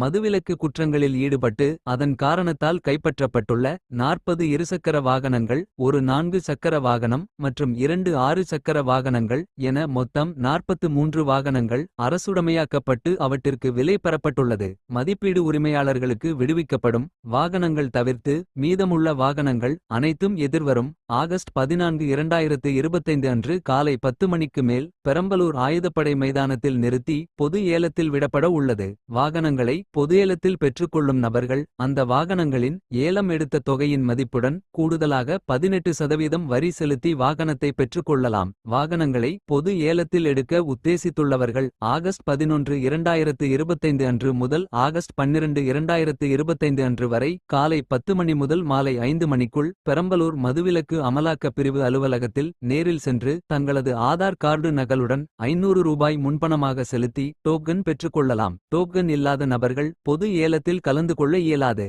மதுவிலக்கு குற்றங்களில் ஈடுபட்டு அதன் காரணத்தால் கைப்பற்றப்பட்டுள்ள நாற்பது இருசக்கர வாகனங்கள் ஒரு நான்கு சக்கர வாகனம் மற்றும் இரண்டு ஆறு சக்கர வாகனங்கள் என மொத்தம் நாற்பத்து மூன்று வாகனங்கள் அரசுடமையாக்கப்பட்டு அவற்றிற்கு விலை பெறப்பட்டுள்ளது. மதிப்பீடு உரிமையாளர்களுக்கு விடுவிக்கப்படும் வாகனங்கள் தவிர்த்து மீதமுள்ள வாகனங்கள் அனைத்தும் எதிர்வரும் ஆகஸ்ட் பதினான்கு இரண்டாயிரத்து இருபத்தைந்து அன்று காலை பத்து மணிக்கு மேல் பெரம்பலூர் ஆயுதப்படை மைதானத்தில் நிறுத்தி பொது ஏலத்தில் விடப்பட உள்ளது. வாகனங்களை பொது ஏலத்தில் பெற்றுக்கொள்ளும் நபர்கள் அந்த வாகனங்களின் ஏலம் எடுத்த தொகையின் மதிப்புடன் கூடுதலாக பதினெட்டு சதவீதம் வரி செலுத்தி வாகனத்தை பெற்றுக்கொள்ளலாம். வாகனங்களை பொது ஏலத்தில் எடுக்க உத்தேசித்துள்ளவர்கள் ஆகஸ்ட் பதினொன்று இரண்டாயிரத்து இருபத்தைந்து அன்று முதல் ஆகஸ்ட் பன்னிரண்டு இரண்டாயிரத்து இருபத்தைந்து அன்று வரை காலை பத்து மணி முதல் மாலை ஐந்து மணிக்குள் பெரம்பலூர் மதுவிலக்கு அமலாக்க பிரிவு அலுவலகத்தில் நேரில் சென்று தங்களது ஆதார் கார்டு நகலுடன் ஐநூறு ரூபாய் முன்பணமாக செலுத்தி டோக்கன் பெற்றுக்கொள்ளலாம். டோக்கன் இல்லாத நபர்கள் பொது ஏலத்தில் கலந்து கொள்ள இயலாது.